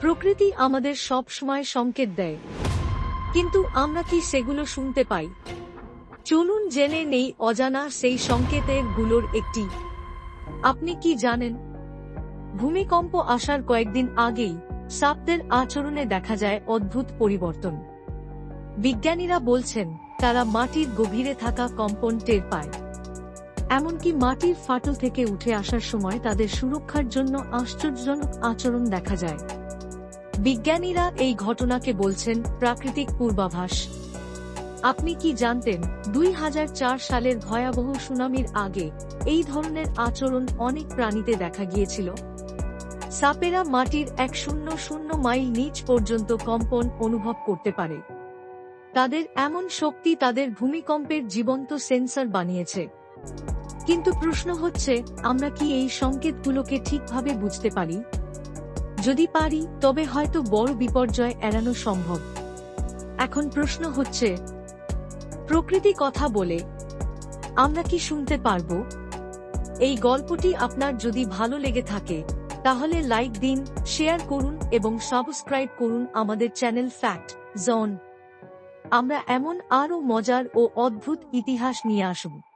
প্রকৃতি আমাদের সব সময় সংকেত দেয়। কিন্তু আমরা কি সেগুলো শুনতে পাই? চলুন জেনে নেই অজানা সেই সংকেতেরগুলোর একটি। আপনি কি জানেন? ভূমিকম্প আসার কয়েকদিন আগেই সাপদের আচরণে দেখা যায় অদ্ভুত পরিবর্তন। বিজ্ঞানীরা বলছেন, তারা মাটির গভীরে থাকা কম্পন টের পায়। এমনকি মাটির ফাটল থেকে উঠে আসার সময় তাদের সুরক্ষার জন্য আশ্চর্যজনক আচরণ দেখা যায়। বিজ্ঞানীরা এই ঘটনাকে বলছেন প্রাকৃতিক পূর্বাভাস। আপনি কি জানতেন, দুই হাজার চার সালের ভয়াবহ সুনামির আগে এই ধরনের আচরণ অনেক প্রাণীতে দেখা গিয়েছিল? সাপেরা মাটির এক শূন্য শূন্য মাইল নিচ পর্যন্ত কম্পন অনুভব করতে পারে। তাদের এমন শক্তি তাদের ভূমিকম্পের জীবন্ত সেন্সর বানিয়েছে। কিন্তু প্রশ্ন হচ্ছে, আমরা কি এই সংকেতগুলোকে ঠিকভাবে বুঝতে পারি? যদি পারি, তবে হয়তো বড় বিপর্যয় এড়ানো সম্ভব। এখন প্রশ্ন হচ্ছে, প্রকৃতি কথা বলে, আমরা কি শুনতে পারব? এই গল্পটি আপনার যদি ভালো লেগে থাকে, তাহলে লাইক দিন, শেয়ার করুন এবং সাবস্ক্রাইব করুন আমাদের চ্যানেল ফ্যাক্ট জোন আমরা এমন আরও মজার ও অদ্ভুত ইতিহাস নিয়ে আসব।